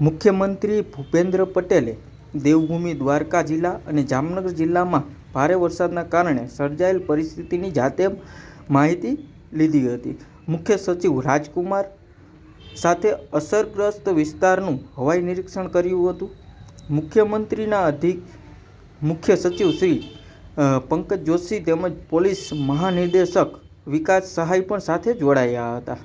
મુખ્યમંત્રી ભૂપેન્દ્ર પટેલે દેવભૂમિ દ્વારકા જિલ્લા અને જામનગર જિલ્લામાં ભારે વરસાદના કારણે સર્જાયેલ પરિસ્થિતિની જાતે માહિતી લીધી હતી. મુખ્ય સચિવ રાજકુમાર સાથે અસરગ્રસ્ત વિસ્તારનું હવાઈ નિરીક્ષણ કર્યું હતું. મુખ્યમંત્રીના અધિક મુખ્ય સચિવ શ્રી પંકજ જોશી તેમજ પોલીસ મહાનિર્દેશક વિકાસ સહાય પણ સાથે જોડાયા હતા.